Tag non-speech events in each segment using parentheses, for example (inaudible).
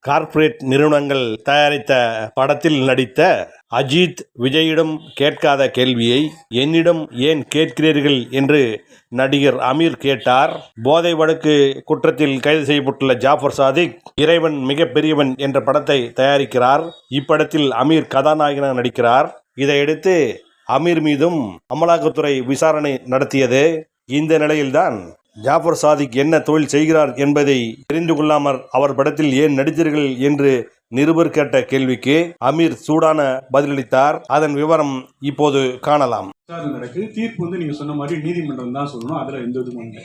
Corporate நிறுவனங்கள் தயாரித்த படத்தில் நடித்த அஜித் விஜயிடம் கேட்காத கேள்வியை என்னிடம் ஏன் கேட்கிறீர்கள் என்று நடிகர் அமீர் கேட்டார். போதை வழக்கு குற்றத்தில் கைது செய்யப்பட்டுள்ள ஜாஃபர் சாதிக் இறைவன் மிகப்பெரியவன் என்ற படத்தை தயாரிக்கிறார். இப்படத்தில் அமீர் கதாநாயகனாக நடிக்கிறார். இதையடுத்து அமீர் மீதும் அமலாக்கத்துறை விசாரணை நடத்தியது. இந்த நிலையில்தான் ஜாஃபர் சாதிக் என்ன தொழில் செய்கிறார் என்பதை தெரிந்து கொள்ளாமல் அவர் படத்தில் ஏன் நடித்தீர்கள் என்று நிருபர் கேட்ட கேள்விக்கு அமீர் சூடான பதிலளித்தார். அதன் விவரம் இப்போது காணலாம். நடக்குது. தீர்ப்பு வந்து நீங்க சொன்ன மாதிரி நீதிமன்றம் தான் சொல்லணும். அதுல எந்த இதுவும் இல்லை.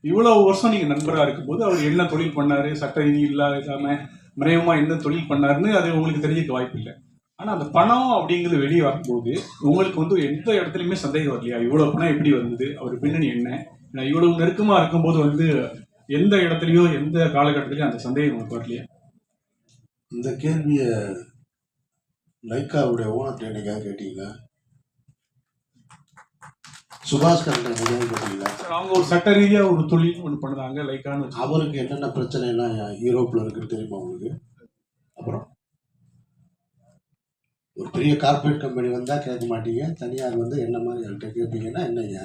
இவ்வளவு வருஷம் நீங்க நண்பரா இருக்கும்போது அவர் என்ன தொழில் பண்ணாரு? சட்ட ரீதி இல்லாம மறைவமா என்ன தொழில் பண்ணாருன்னு அது உங்களுக்கு தெரிஞ்சுக்க வாய்ப்பு இல்லை. ஆனா அந்த பணம் அப்படிங்கிறது வெளியே வரும்போது உங்களுக்கு வந்து எந்த இடத்துலயுமே சந்தேகம் வரலையா? இவ்வளவு பணம் எப்படி வந்தது? அவர் பின்னணி என்ன? இவ்வளவு நெருக்கமா இருக்கும்போது வந்து எந்த இடத்துலயோ எந்த காலகட்டத்திலயும் அந்த சந்தேகம் உங்களுக்கு வரலையா. இந்த கேள்வியை லைக்காவுடைய ஓனர்கிட்ட என்னைக்காக கேட்டீங்களா சுபாஷ் கரண்ட் கேட்டீங்களா அவங்க ஒரு சட்ட ரீதியா ஒரு தொழில் ஒன்று பண்ணுறாங்க லைக்கான்னு வச்சு. அவருக்கு என்னென்ன பிரச்சனை எல்லாம் யூரோப்பில் இருக்குன்னு தெரியுமா உங்களுக்கு? அப்புறம்? ஒரு பெரிய கார்ப்பரேட் கம்பெனி வந்தால் கேட்க மாட்டீங்க தனியார் வந்து என்ன மாதிரி கேட்பீங்கன்னா என்னங்க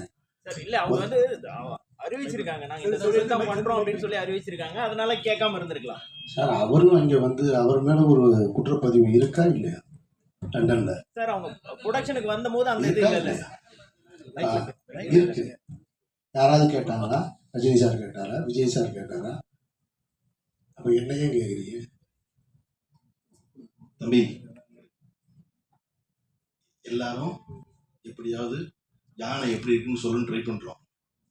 சார் இல்ல அவங்க வந்து அறிவிச்சிருக்காங்க. நாங்க இந்த தொழில் தான் பண்றோம் அப்படின்னு சொல்லி அறிவிச்சிருக்காங்க. அதனால கேட்காம இருந்திருக்கலாம். சார் அவரும் இங்கே வந்து அவர் மேலே ஒரு குற்றப்பதிவு இருக்கா இல்லையா? லண்டனில். சார் அவங்க ப்ரொடக்ஷனுக்கு வந்த போது அந்த இது இல்ல இருக்கு. யாராவது கேட்டாங்களா? ரஜினி சார் கேட்டாரா? விஜய் சார் கேட்டாரா? அப்ப என்னையே கேக்குறீங்க? தம்பி எல்லாரும் எப்படியாவது யானை எப்படி இருக்குன்னு சொல்லுன்னு ட்ரை பண்ணுறோம்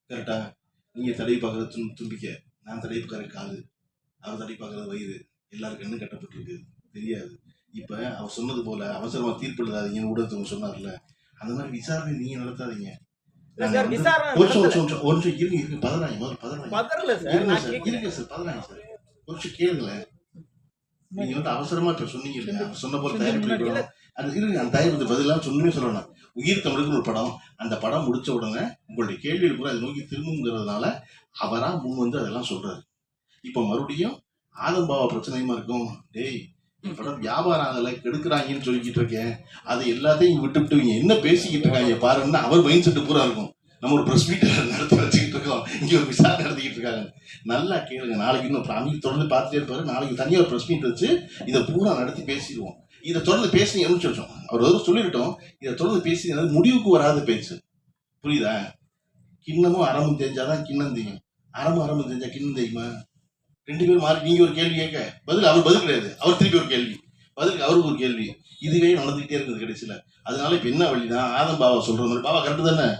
கரெக்டா நீங்கள் தடவி பார்க்குறது தும் தும்பிக்க. நான் தடவி பார்க்குற காது. அவர் தடவி பார்க்குறது வயிறு. எல்லாரும் கண்ணு கட்டப்பட்டிருக்கு. தெரியாது. இப்போ அவர் சொன்னது போல அவசரமாக தீர்ப்பு எழுதாதீங்கன்னு ஊடகத்தவங்க சொன்னார்ல அந்த மாதிரி விசாரணை நீங்கள் நடத்தாதீங்க. நாங்க வந்து- அவசரமா இப்ப சொன்னீங்க இல்லையா சொன்ன போல தயாரிப்பு. அது இருங்க அந்த தயாரிப்பு பதிலாக சொன்னமே சொல்லணும். உயிர் தமிழுக்கு ஒரு படம். அந்த படம் முடிச்ச உடனே உங்களுடைய கேள்வியில் கூட அதை நோக்கி திரும்புங்கிறதுனால அவராக முன் வந்து அதெல்லாம் சொல்றாரு. இப்போ மறுபடியும் ஆதம்பாவா பிரச்சனையுமா இருக்கும்? டேய் படம் வியாபாரம் ஆகலை கெடுக்கிறாங்கன்னு சொல்லிக்கிட்டு இருக்கேன். அது எல்லாத்தையும் விட்டுவிட்டு இவங்க என்ன பேசிக்கிட்டு இருக்காங்க பாருன்னு அவர் மைண்ட் செட்டு பூரா இருக்கும். நம்ம ஒரு ப்ரெஸ் மீட் நடத்தி வச்சுக்கிட்டு இருக்கோம். இங்கே ஒரு விசாரணை நடத்திக்கிட்டு இருக்காங்க. நல்லா கேளுங்க. நாளைக்கு இன்னும் அன்னைக்கு தொடர்ந்து பார்த்துட்டே இருப்பாரு. நாளைக்கு தனியாக ஒரு ப்ரெஸ் மீட் வச்சு இதை பூரா நடத்தி பேசிடுவோம். இதை தொடர்ந்து பேசி அனுப்பிச்சு அவர் வந்து சொல்லிட்டோம் இதை தொடர்ந்து பேசி அது முடிவுக்கு வராத பேச்சு. புரியுதா? கிண்ணமும் அறமும் தெரிஞ்சாதான் கிண்ணம் தெரியும் அறமும் அறமும் தெரிஞ்சா கிண்ணம் தெரியுமா ரெண்டு பேரும் மாறி நீங்க ஒரு கேள்வி கேட்க. பதில் அவர் பதில் கிடையாது. அவர் திருப்பி ஒரு கேள்வி. பதிலுக்கு அவருக்கு ஒரு கேள்வி. இதுவே நடந்துகிட்டே இருக்குது கடைசியில. அதனால இப்ப என்ன வழிதான் ஆதம் பாபா சொல்ற மாதிரி. பாபா கரெக்டு தானே?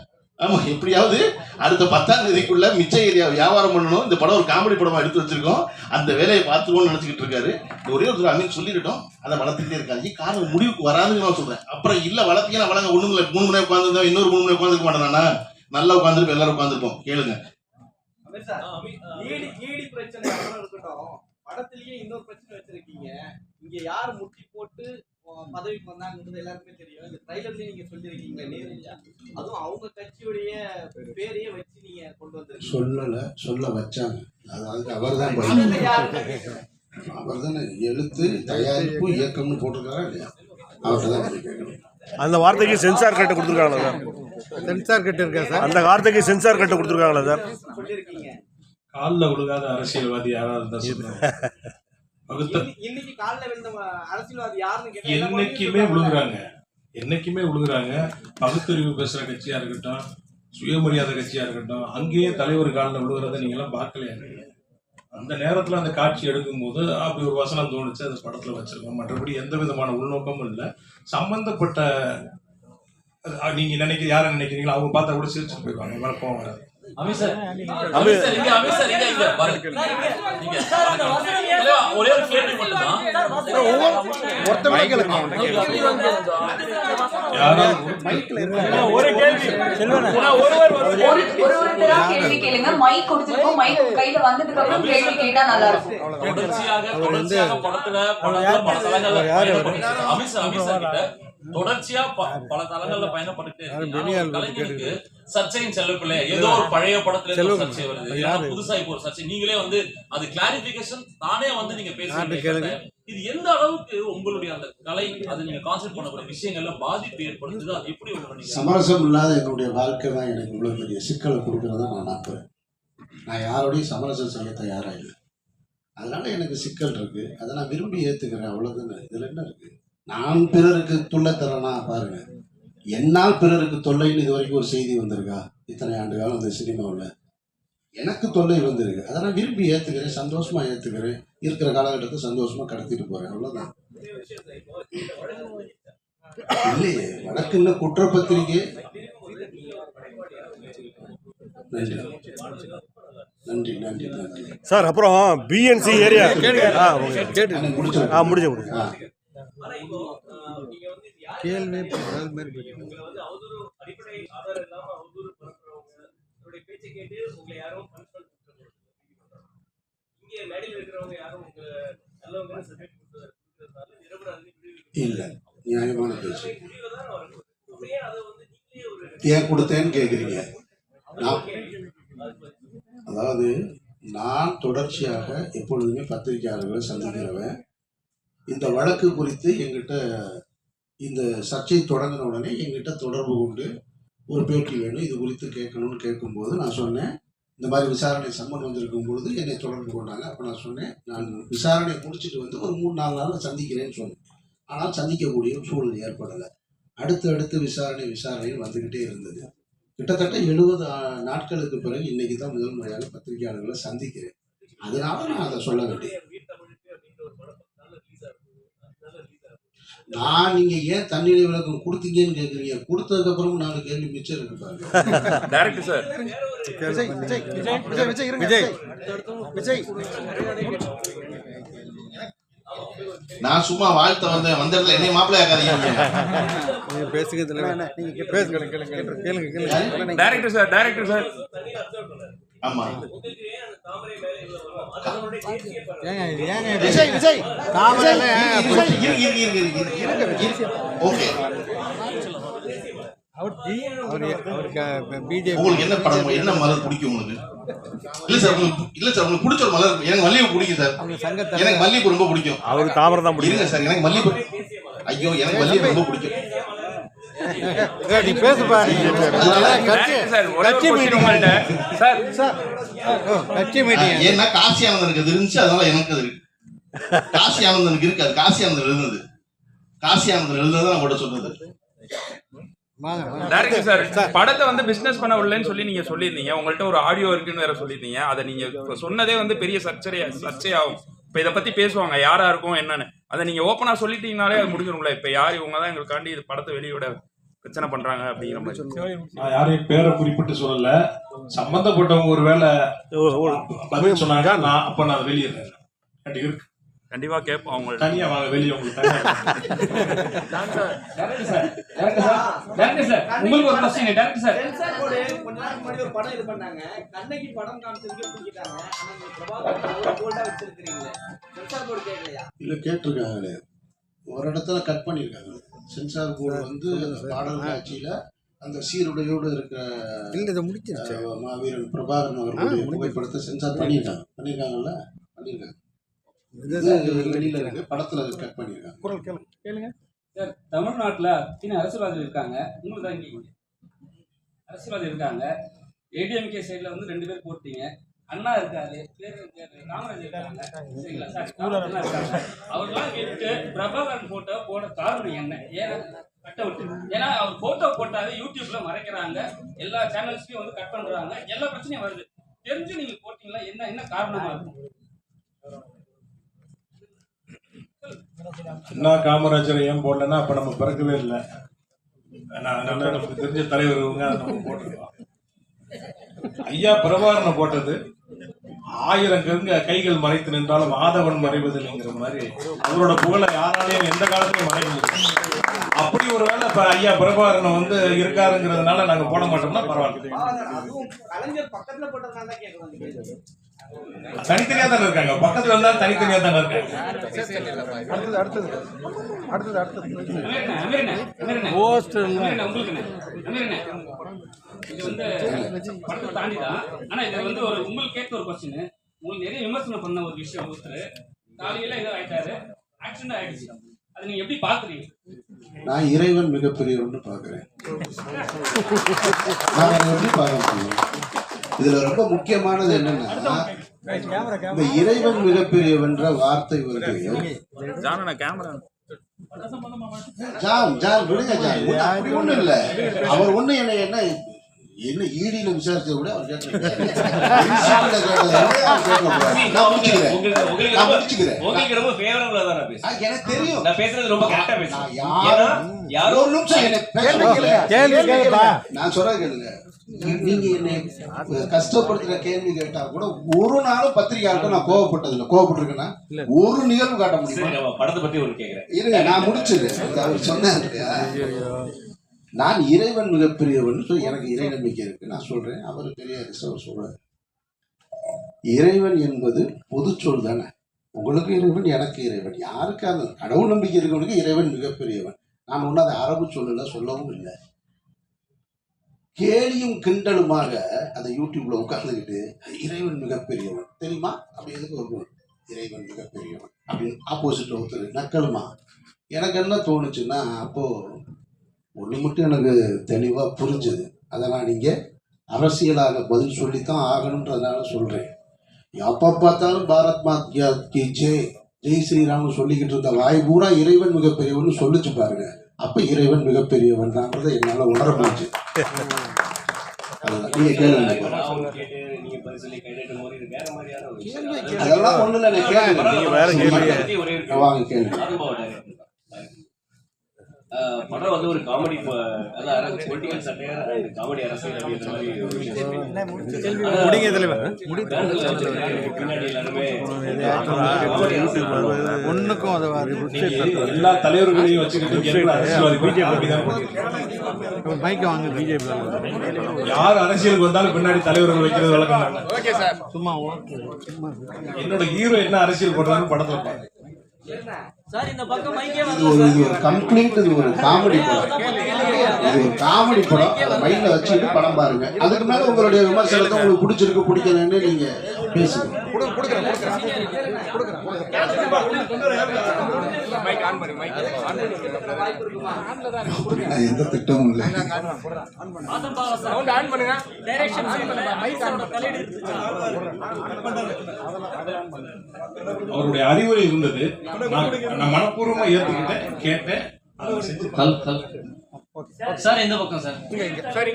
ஆமா எப்படியாவது அடுத்த பத்தாம் தேதிக்குள்ள மிச்ச ஏரியா வியாபாரம் பண்ணணும். இந்த படம் ஒரு காமெடி படமா எடுத்து வச்சிருக்கோம். அந்த வேலையை பார்த்துக்கோன்னு நினைச்சுக்கிட்டு இருக்காரு. ஒரே ஒரு தடவை அமீர் சொல்லிக்கிட்டோம் அதை வளர்த்துக்கிட்டே இருக்காங்க காரணம் முடிவுக்கு வராதுன்னு நான் சொல்றேன். அப்புறம் இல்ல வளர்த்தீங்கன்னா வளங்க ஒண்ணும் இல்லை மூணு மணி உட்காந்துருந்தோம் இன்னொரு மூணு மணி உட்காந்துருக்க மாட்டேனா நல்லா உட்காந்துருப்போம் எல்லாரும் உட்காந்துருப்போம் கேளுங்க. அமீர் சார் ஈடி ஈடி பிரச்சனை அப்புறம் இருக்கட்டும். படத்திலேயே இன்னொரு பிரச்சனை வச்சிருக்கீங்க. இங்க யார் முட்டி போட்டு பதவிக்கு வந்தாங்கிறது எல்லாருக்குமே தெரியும். இந்த ட்ரைலர்லயே நீங்க சொல்லிருக்கீங்களே நேரடியா. அதுவும் அவங்க கட்சியுடைய பேரையே வச்சு நீங்க கொண்டு வந்திருக்கீங்க. சொல்லல சொல்ல வச்சாங்க. அது அதுக்கு அவர் தான். அவர் தானே எழுத்து தயாரிப்பு இயக்கம்னு போட்டிருக்காரா இல்லையா? அவர்கிட்ட தான் கேட்கணும். அந்த வார்த்தைக்கு சென்சார் கட்டு கொடுத்துருக்காங்களா சார்? சென்சார் கட்டு இருக்கா சார்? அந்த வார்த்தைக்கு சென்சார் கட்டு கொடுத்துருக்காங்களா சார்? சொல்லிருக்கீங்க. காலில் விழுகாத அரசியல்வாதி யாராவது இருந்தா சொல்லுங்க. பகுத்த (laughs) இன்னி- இன்னைக்கு காலைல விழுந்த அரசியல்வாதி யாருன்னு கேட்டா என்னைக்குமே விழுகுறாங்க என்னைக்குமே விழுகுறாங்க பகுத்தறிவு பேசுற கட்சியா இருக்கட்டும் சுயமரியாதை கட்சியா இருக்கட்டும் அங்கேயே தலைவர் காலில் விழுகிறத நீங்க எல்லாம் பார்க்கலையா? அந்த நேரத்துல அந்த காட்சி எடுக்கும்போது அப்படி ஒரு வசனம் தோணுச்சு அது படத்துல வச்சிருக்கோம். மற்றபடி எந்த விதமான உள்நோக்கமும் இல்லை. சம்பந்தப்பட்ட நீங்க நினைக்கிற யாரை நினைக்கிறீங்களோ அவங்க பார்த்தா கூட சிரிச்சுட்டு போயிடுவாங்க. மேல கோவம் வராது. ஒரே கேள்வி கேள்வி. ஒரு ஒருத்தரா கேள்வி. கேளுங்க. மைக் கொடுத்துருக்கோம் மைக் கையில வந்ததுக்கு அப்புறம் கேள்வி கேட்டா நல்லா இருக்கும். தொடர்ச்சியாக தொடர்ச்சியாக படத்துல படத்துல பல தலங்கள்ல பயணம் பண்ணிட்டு அமித்ஷா அமித்ஷா கிட்ட. தொடர்ச்சியா பல தளங்கள்ல பயணப்பட்டுட்டே யாரும் இருக்கு கலைஞனுக்கு சர்ச்சையின் செல்லப்பிள்ளை ஏதோ ஒரு பழைய படத்துல இருந்து. சர்ச்சை வருது? புதுசா இப்போ ஒரு சர்ச்சை. நீங்களே வந்து அது கிளாரிபிகேஷன் தானே வந்து நீங்க. பேசுறீங்க இது எந்த அளவுக்கு உங்களுடைய அந்த கலை அது நீங்க கான்சென்ட் பண்ணக்கூடிய விஷயங்கள்ல பாதிப்பு ஏற்படுத்துது? அது எப்படி சமரசம் இல்லாத என்னுடைய வாழ்க்கை தான் எனக்கு இவ்வளோ பெரிய சிக்கலை கொடுக்கறதா நான் நம்புறேன். நான் யாரோடையும் சமரசம் செய்ய தயாரா இல்லை. அதனால எனக்கு சிக்கல் இருக்கு. அதை நான் விரும்பி ஏத்துக்கிறேன். அவ்வளவுதானே. இதுல என்ன இருக்கு? நான் பிறருக்கு தொல்லை தரேனா பாருங்க. என்னால் பிறருக்கு தொல்லைன்னு இது வரைக்கும் ஒரு செய்தி வந்திருக்கா? இத்தனை ஆண்டு காலம் இந்த சினிமாவில். எனக்கு தொல்லை வந்திருக்கு. அதை நான் விரும்பி ஏத்துக்கிறேன் சந்தோஷமா ஏத்துக்கிறேன். இருக்கிற காலகட்டத்தை சந்தோஷமா கடத்திட்டு போறேன். அவ்வளவுதான். இல்லையே வழக்கு இன்னும் குற்றப்பத்திரிகை? நன்றி. நன்றி நன்றி நன்றி. சார் அப்புறம் பிஎன்சி ஏரியா ஆ ஓகே. ஆனா இப்போ ஆஹ், நீங்க வந்து இது யாரு கேள்வி பதில் மாதிரி போயிட்டு உங்களை வந்து அவதூறு அடிப்படை ஆதாரம் இல்லாம அவதூறு பரப்புறவங்க உங்களுடைய பேச்சை கேட்டு உங்களை யாரும் பனிஷ்மெண்ட் கொடுத்துருக்காங்க இங்க மேடையில் இருக்கிறவங்க யாரும் உங்க நல்லவங்க சர்டிஃபிகேட் கொடுத்ததுனால நிரபராதி விடுவிக்க இல்ல நியாயமான பேச்சு. முடிவு தான் வருது அப்படியே அதை வந்து நீங்களே ஒரு ஏன் கொடுத்தேன்னு கேக்குறீங்க. அதாவது நான் தொடர்ச்சியாக எப்பொழுதுமே பத்திரிகையாளர்களை சந்திக்கிறவன். இந்த வழக்கு குறித்து எங்கிட்ட இந்த சர்ச்சை தொடங்கின உடனே எங்கிட்ட தொடர்பு கொண்டு ஒரு பேட்டி வேணும். இது குறித்து கேட்கணும்னு கேட்கும்போது நான் சொன்னேன். இந்த மாதிரி விசாரணை சம்மன் வந்திருக்கும் பொழுது என்னை தொடர்பு கொண்டாங்க. அப்போ நான் சொன்னேன் நான் விசாரணை முடிச்சுட்டு வந்து ஒரு மூணு நாலு நாள் சந்திக்கிறேன்னு சொன்னேன். ஆனால் சந்திக்கக்கூடிய சூழல் ஏற்படலை. அடுத்து அடுத்து விசாரணை விசாரணையில் வந்துக்கிட்டே இருந்தது. கிட்டத்தட்ட எழுபது நாட்களுக்கு பிறகு இன்னைக்கு தான் முதல் முறையாக பத்திரிகையாளர்களை சந்திக்கிறேன். அதனால நான் அதை சொல்ல வேண்டியது வீர் தமிழுக்கு அப்படின்ற ஒரு படம் நல்ல ரிலீஸ் ஆகும் நல்ல ரிலீஸ் ஆகும் நான் நீங்க ஏன் தண்ணீரை விளக்கம் கொடுத்தீங்கன்னு கேக்குறீங்க? கொடுத்ததுக்கு அப்புறம் நாலு கேள்வி மிச்சம் இருக்கு பாருங்க. (laughs) டைரக்டர் சார் விஜய் விஜய் விஜய் விஜய் இருங்க விஜய் விஜய் நான் சும்மா வாழ்த்த வந்தேன். வந்த இடத்துல என்னை மாப்பிள்ளை ஆக்காதீங்க. பேசுங்க கேளுங்க கேளுங்க. கேளுங்க டைரக்டர் சார் டைரக்டர் சார் ஆமா. விஜய் விஜய் ஓகே. உங்களுக்கு என்ன படம் என்ன மலர் பிடிக்கும் உங்களுக்கு? இல்ல சார் உங்களுக்கு இல்ல சார் உங்களுக்கு பிடிச்ச ஒரு மலர் எனக்கு மல்லிகைப்பூ பிடிக்கும் சார். எனக்கு மல்லிகைப்பூ ரொம்ப பிடிக்கும். அவருக்கு தாமரை தான் பிடிக்கும் சார் எனக்கு மல்லிகைப்பூ ஐயோ எனக்கு மல்லிகைப்பூ ரொம்ப பிடிக்கும். நீ பேசுப்பா கட்சி. மீட்டிங் சார் சார் கட்சி மீட்டிங் ஏன்னா காசி ஆனந்தனுக்கு அது இருந்துச்சு அதனால எனக்கு அது இருக்கு. காசி ஆனந்தனுக்கு இருக்கு. அது காசி ஆனந்தன் எழுதுனது. காசி ஆனந்தன் எழுதுனது நான் கூட சொன்னது படத்தை வந்து பிசினஸ் பண்ண விடலன்னு சொல்லி நீங்க சொல்லியிருந்தீங்க. உங்கள்ட்ட ஒரு ஆடியோ இருக்குன்னு வேற சொல்லியிருந்தீங்க. அதை நீங்க சொன்னதே வந்து பெரிய சர்ச்சை சர்ச்சையாகும். இப்ப இதை பத்தி பேசுவாங்க. யாரா இருக்கும் என்னன்னு. அதை நீங்க ஓப்பனா சொல்லிட்டீங்கனாலே அது முடிஞ்சிரும்ல. இப்ப யார் இவங்க தான் எங்களுக்காண்டி இது படத்தை வெளியிட பிரச்சனை பண்றாங்க அப்படிங்கிற மாதிரி. நான் யாரையும் பேரை குறிப்பிட்டு சொல்லல. சம்பந்தப்பட்டவங்க ஒருவேளை பதில் சொன்னாங்க நான் அப்ப நான் வெளியிடுறேன். அப்படி இருக்கு கண்டிப்பா கேட்போம் அவங்கள்ட்ட. தனியா வாங்க வெளியே உங்களுக்கு தனியா உங்களுக்கு ஒரு question director sir censor board கொஞ்ச நாளைக்கு முன்னாடி ஒரு படம் இது பண்ணாங்க. கண்ணகி படம் காமிச்சதுக்கே தூக்கிட்டாங்க ஆனா நீங்க பிரபாகரன் ஒரு கோல்டா வச்சிருக்கீங்களே சென்சார் போர்டு கேட்கலையா இல்ல கேட்டிருக்காங்களே. ஒரு இடத்துல கட் பண்ணியிருக்காங்க சென்சார் போர்டு வந்து பாடல் காட்சியில அந்த சீருடையோடு இருக்கிற இல்ல இதை முடிச்சிருச்சு மாவீரன் பிரபாகரன் அவர்களுடைய புகைப்படத்தை சென்சார் பண்ணியிருக்காங்க. பண்ணியிருக்காங்கல்ல? பண்ணியிருக்காங்க. இது வெளியில இருக்கு. படத்துல அதை கட் பண்ணியிருக்காங்க. குரல் கேளுங்க. சார் தமிழ்நாட்டில் சின்ன அரசியல்வாதிகள் இருக்காங்க. உங்களுக்கு தான் இங்கே அரசியல்வாதி இருக்காங்க. ஏடிஎம்கே சைடில் வந்து ரெண்டு பேர் போட்டீங்க. அண்ணா இருக்காரு. அவர்லாம் கேட்டு பிரபாகரன் போட்டோ போட காரணம் என்ன? ஏன்னா கட்ட விட்டு? ஏன்னா அவர் போட்டோ போட்டாவே யூடியூப்ல மறைக்கிறாங்க. எல்லா சேனல்ஸ்லயும் வந்து கட் பண்றாங்க. எல்லா பிரச்சனையும் வருது. தெரிஞ்சு நீங்க போட்டீங்களா? என்ன என்ன காரணமா இருக்கும் அண்ணா காமராஜர் ஏன் போடலன்னா அப்ப நம்ம பிறக்கவே இல்லை. நான் நல்லா நமக்கு தெரிஞ்ச தலைவர் இவங்க நம்ம போட்டிருக்கோம். ஐயா பிரபாரணம் போட்டது ஆயிரம் கருங்க கைகள் மறைத்து நின்றாலும் ஆதவன் மறைவதில்லைங்கிற மாதிரி. அவரோட புகழை யாராலையும் எந்த காலத்திலையும் மறைக்க அப்படி ஒரு வேலை இப்ப ஐயா பிரபாகரன் வந்து இருக்காருங்கிறதுனால நாங்க போட மாட்டோம்னா பரவாயில்ல. தனித்தனியா தானே இருக்காங்க? பக்கத்துல இருந்தாலும் தனித்தனியா தானே இருக்காங்க? அடுத்தது அடுத்தது அடுத்தது அடுத்தது இது வந்து படத்தை தாண்டிதான் ஆனா இது வந்து ஒரு உங்களுக்கு கேட்க ஒரு கொஸ்டின் உங்களுக்கு நிறைய விமர்சனம் பண்ண ஒரு விஷயம் ஒருத்தர் காலையில ஏதோ ஆயிட்டாரு ஆக்சிடென்ட் ஆயிடுச்சு அதை நீங்க எப்படி பாக்குறீங்க நான் இறைவன் மிகப்பெரியவன்னு பார்க்கிறேன் நான் எப்படி பார்க்க முடியும்? இதுல ரொம்ப முக்கியமானது என்னன்னா இந்த இறைவன் மிகப்பெரியவன்ற வார்த்தை வருது ஜான் ஜான் விடுங்க ஜான். அப்படி ஒண்ணும் இல்ல. அவர் ஒண்ணு என்ன என்ன என்ன ஈடியில விசாரிச்சத விட அவர் (laughs) எனக்கு தெரியும். நான் பேசுறது ரொம்ப கரெக்டா நான் பேசுறேன். யார் நிமிஷம் நான் சொல்றது கேளுங்க. நீங்க என்னை கஷ்டப்படுத்துற கேள்வி கேட்டா கூட ஒரு நாளும் பத்திரிகையாளர்கிட்ட நான் கோவப்பட்டது இல்லை. கோவப்பட்டிருக்கேன்னா ஒரு நிகழ்வு காட்ட முடியுமா? படத்தை பத்தி ஒன்று கேட்கிறேன் இருங்க நான் முடிச்சிடுறேன். இது அவர் சொன்னார் நான் இறைவன் மிகப்பெரியவன் சொல்லி எனக்கு இறை நம்பிக்கை இருக்கு. நான் சொல்றேன். அவர் பெரிய அவர் சொல்றாரு. இறைவன் என்பது பொது சொல் தானே? உங்களுக்கு இறைவன் எனக்கு இறைவன். யாருக்கு அந்த கடவுள் நம்பிக்கை இருக்கவனுக்கு இறைவன் மிகப்பெரியவன். நான் ஒன்றும் அதை அரபு சொல்லல சொல்லவும் இல்லை. கேலியும் கிண்டலுமாக அந்த யூடியூப்ல உட்கார்ந்துக்கிட்டு இறைவன் மிகப்பெரியவன். தெரியுமா? அப்படி எதுக்கு ஒரு இறைவன் மிகப்பெரியவன். அப்படின்னு ஆப்போசிட்ல ஒருத்தர் நக்கலுமா? எனக்கு என்ன தோணுச்சுன்னா அப்போ ஒன்று மட்டும் எனக்கு தெளிவாக புரிஞ்சுது. அதை நான் அரசியலாக பதில் சொல்லித்தான் ஆகணுன்றதுனால சொல்கிறேன் எப்போ பார்த்தாலும் பாரத் மாத்யா கி ஜெய் ஜெய் ஸ்ரீராம்னு சொல்லிக்கிட்டு இருந்த வாய் பூரா இறைவன் மிகப்பெரியவன் சொல்லிச்சு பாருங்க. அப்போ இறைவன் மிகப்பெரியவன் தான்றதை என்னால் உணர முடிஞ்சு ஒண்ணு அதெல்லாம் ஒன்றும் இல்லை கேளுங்க. வாங்க கேளுங்க படம் வந்து ஒரு காமெடி பொலிட்டிக்கல் சட்டையர் காமெடி அரசியல் அப்படின்ற மாதிரி ஒண்ணுக்கும் அதை எல்லா தலைவர்களையும் வச்சுக்கிட்டு மைக் வாங்க பிஜேபி யார் அரசியலுக்கு வந்தாலும் பின்னாடி தலைவர்கள் வைக்கிறது வழக்கம் ஓகே சும்மா என்னோட ஹீரோ என்ன அரசியல் பண்றாருன்னு படத்துல பாருங்க. சார் இந்த பக்கம் மைக்கே இது ஒரு இது ஒரு கம்ப்ளீட் இது ஒரு காமெடி படம். இது ஒரு காமெடி படம். மைண்ட்ல வச்சுக்கிட்டு படம் பாருங்க. அதுக்கு மேல உங்களுடைய விமர்சனத்தை உங்களுக்கு பிடிச்சிருக்கு பிடிக்கலன்னு நீங்க பேசுங்க. எந்த திட்டமும் இல்லை. அவருடைய அறிவுரை இருந்தது. நான் மனப்பூர்வமா ஏத்துக்கிட்டேன் கேட்டேன். சார் பக்கம் சார். சார் சார்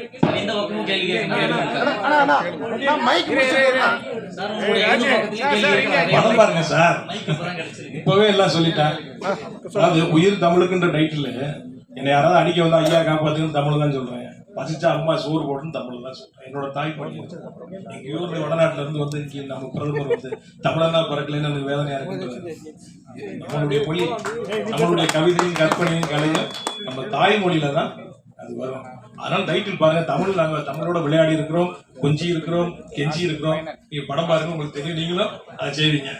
கேள்வி படம் பாருங்க சார். இப்பவே எல்லாம் சொல்லிட்டேன். அதாவது உயிர் தமிழுக்குன்ற டைட்டில் என்னை யாராவது அடிக்க வந்தா ஐயா காப்பாத்துன்னு தமிழ் தான் சொல்றேன். பசிச்சா அம்மா சோறு போட்டுன்னு தமிழ் தான் சொல்றேன். என்னோட தாய் பள்ளி எங்கேயோ ஊர்ல வடநாட்டுல இருந்து வந்து இங்கே நம்ம பிரதமர் வந்து தமிழனா பிறக்கலைன்னு எனக்கு வேதனையா இருக்கு நம்மளுடைய மொழி நம்மளுடைய கவிதையும் கற்பனையும் கலையும் நம்ம தாய்மொழியில தான் அது வரும். அதனால டைட்டில் பாருங்க தமிழ் நாங்க தமிழோட விளையாடி இருக்கிறோம் கொஞ்சி இருக்கிறோம் கெஞ்சி இருக்கிறோம். நீங்க படம் பாருங்க உங்களுக்கு தெரியும். நீங்களும் அதை செய்வீங்க.